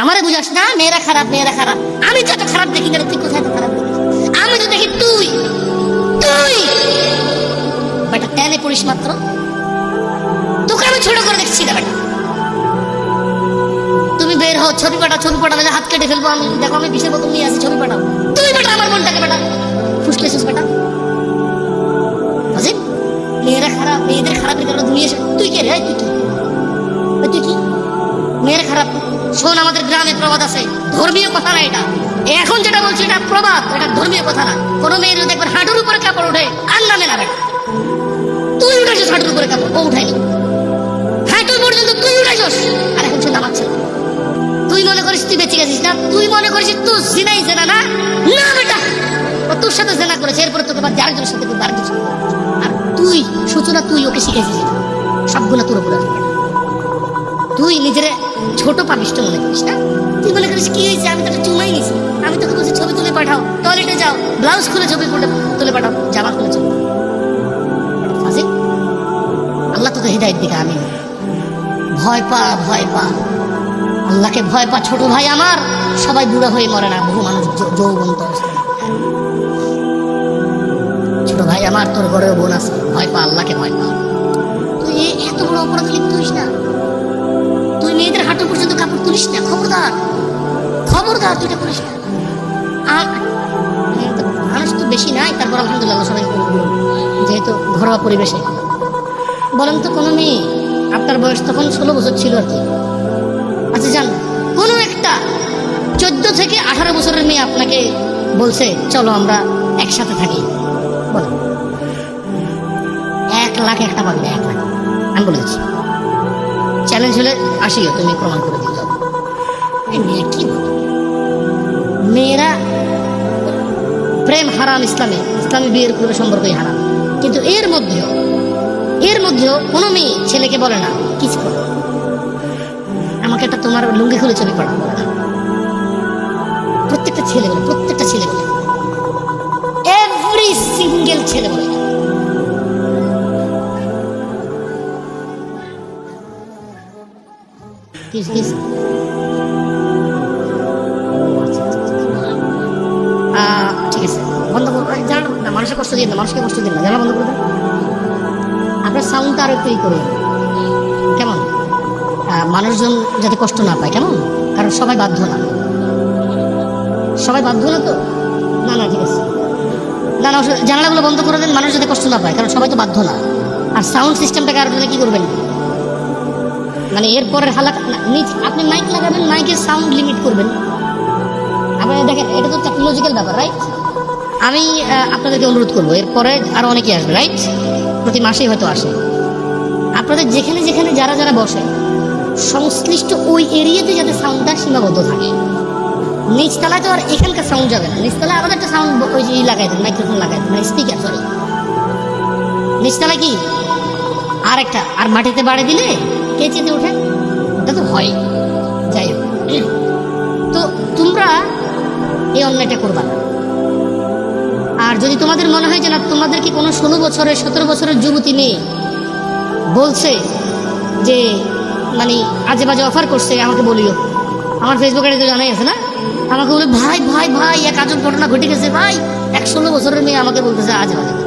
আমারে বুঝাস না মেয়েরা খারাপ মেয়েরা খারাপ। আমি তো এত খারাপ দেখি রে, তুই কোথায় খারাপ দেখিস? আমি তো দেখি তুই তুই। বেটা টেনে পড়িস মাত্র। তোকে আমি ছোট করে দেখছি না বেটা। তুমি বের হও ছবি পাঠাও ছবি পাঠালে হাত কেটে ফেলব আমি। দেখো আমি বিশের বোতল নিয়ে আসি ছবি পাঠাও। তুই বেটা আমার মনটাকে বেটা। ফুসলে ফুসলেছিস বেটা। মেয়েরা খারাপ মেয়েদের খারাপের কারণে এসে তুই কে রে? তুই কি? তুই কি? মেয়েরা খারাপ। শোন, আমাদের গ্রামে প্রবাদ আছে। ধর্মীয় কথা না এটা। এখন যেটা বলছি, এটা প্রবাদ, এটা ধর্মীয় কথা না। কোনো মেয়ের একবার হাঁটুর উপরে কাপড় ওঠে, আর নামে না বেটা তুই উঠেছিস হাঁটুর উপরে কাপড়, ও উঠায়নি। হাঁটু পর্যন্ত তুই উঠেছিস আর এখন সে নামাচ্ছে তুই মনে করিস তুই বেঁচে গেছিস না? তুই মনে করিস তুই জিনাই জেনা না? না বেটা তোর সাথে জেনা করেছে, এরপরে তোকে বাদ আরেকজনের সাথে সাথে আর তুই, সূচনা, তুই ওকে শিখেছিস। সবগুলো তোর উপরে। তুই নিজের ছোট পাপিষ্ট মনে করিস, না? তুই মনে করিস, কি হয়েছে? আমি তোকে চুমাই নিছি। আমি তোকে বলছি, ছবি তুলে পাঠাও। টয়লেটে যাও। ব্লাউজ খুলে ছবি তুলে পাঠাও। জামা খুলে ছবি আল্লাহ তোকে হৃদায়ত দিকে আমি ভয় পা ভয় পা। আল্লাহকে ভয় পা, ছোট ভাই আমার। সবাই বুড়ো হয়ে মরে না, বহু মানুষ যৌ- যৌবন্ত অবস্থায় ছোট ভাই আমার, তোর ঘরেও বোন আছে। ভয় পা, আল্লাহকে ভয় পা। তুই এত বড় অপরাধ লিপ্ত হইস না। তুলিস না খবরদার খবরদার তুই করিস না মানুষ তো বেশি নাই, তারপর আলহামদুলিল্লাহ সবাই যেহেতু ঘরোয়া পরিবেশে। বলেন তো, কোনো মেয়ে আপনার বয়স তখন ষোলো বছর ছিল আর কি? আচ্ছা যান কোনো একটা চোদ্দ থেকে আঠারো বছরের মেয়ে আপনাকে বলছে, চলো আমরা একসাথে থাকি। বলেন। এক লাখ একটা পাবে, এক লাখ। আমি বলে দিচ্ছি। চ্যালেঞ্জ হলে আসিও, তুমি প্রমাণ করে দিয়ে মেয়েরা প্রেম হারাম ইসলামে ইসলামী বিয়ের পূর্বে সম্পর্কই হারাম কিন্তু এর মধ্যেও এর মধ্যেও কোনো মেয়ে ছেলেকে বলে না, কিছু আমাকে একটা তোমার লুঙ্গি খুলে ছবি পড়া প্রত্যেকটা ছেলে বলে, প্রত্যেকটা ছেলে বলে। এভরি সিঙ্গেল ছেলে বলে। কিস কিস ঠিক আছে। বন্ধ করুন জানান না, মানুষের কষ্ট দিন না, মানুষকে কষ্ট দিন না। জানা বন্ধ করে দেন আপনার সাউন্ডটা আরও একটু ই করুন। কেমন? মানুষজন যাতে কষ্ট না পায়, কেমন? কারণ সবাই বাধ্য না। সবাই বাধ্য না তো? না না, ঠিক আছে। না না জানালাগুলো বন্ধ করে দেন, মানুষ যাতে কষ্ট না পায়, কারণ সবাই তো বাধ্য না। আর সাউন্ড সিস্টেমটাকে আর কি করবেন? মানে এরপরের হালাত না, নিচ আপনি মাইক লাগাবেন মাইকের সাউন্ড লিমিট করবেন। আপনি দেখেন এটা তো টেকনোলজিক্যাল ব্যাপার রাইট আমি আপনাদেরকে অনুরোধ করব এরপরে আরও অনেকে আসবে রাইট প্রতি মাসেই হয়তো আসে। আপনাদের যেখানে যেখানে যারা যারা বসে সংশ্লিষ্ট ওই এরিয়াতে যাতে সাউন্ডটা সীমাবদ্ধ থাকে। নিচতলায় তো আর এখানকার সাউন্ড যাবে না। নিচতলায় আলাদা একটা সাউন্ড ওই যে লাগাই দেন মাইক্রোফোন লাগাই দেন মানে স্পিকার সরি নিচতলায় কি? আর একটা আর মাটিতে বাড়ি দিলে কে চেতে ওঠে? ওটা তো হয়। যাই হোক। তো তোমরা এই অন্যায়টা করবা না। আর যদি তোমাদের মনে হয় যে না তোমাদেরকে কোনো ষোলো বছরের, সতেরো বছরের যুবতী মেয়ে বলছে যে মানে আজে বাজে অফার করছে, আমাকে বলিও। আমার ফেসবুকে তো জানাই আছে না? আমাকে বলে, ভাই ভাই ভাই, এক আজব ঘটনা ঘটে গেছে। ভাই, এক ষোলো বছরের মেয়ে আমাকে বলতেছে আজে বাজে।